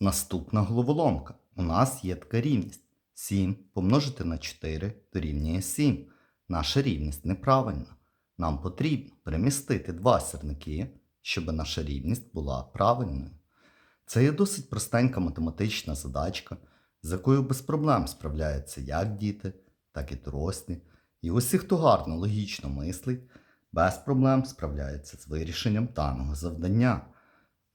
Наступна головоломка. У нас є така рівність. 7 помножити на 4 дорівнює 7. Наша рівність неправильна. Нам потрібно перемістити два сірники, щоб наша рівність була правильною. Це є досить простенька математична задачка, з якою без проблем справляються як діти, так і дорослі. І усі, хто гарно логічно мислить, без проблем справляються з вирішенням даного завдання.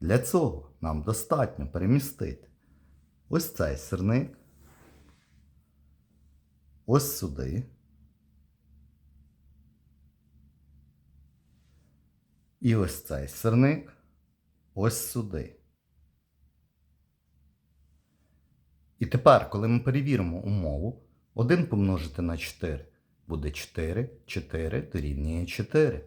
Для цього нам достатньо перемістити ось цей сирник, ось сюди. І ось цей сирник ось сюди. І тепер, коли ми перевіримо умову, 1 помножити на 4 буде 4, 4 дорівнює 4.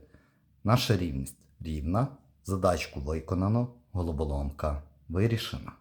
Наша рівність рівна, задачку виконано, головоломка вирішена.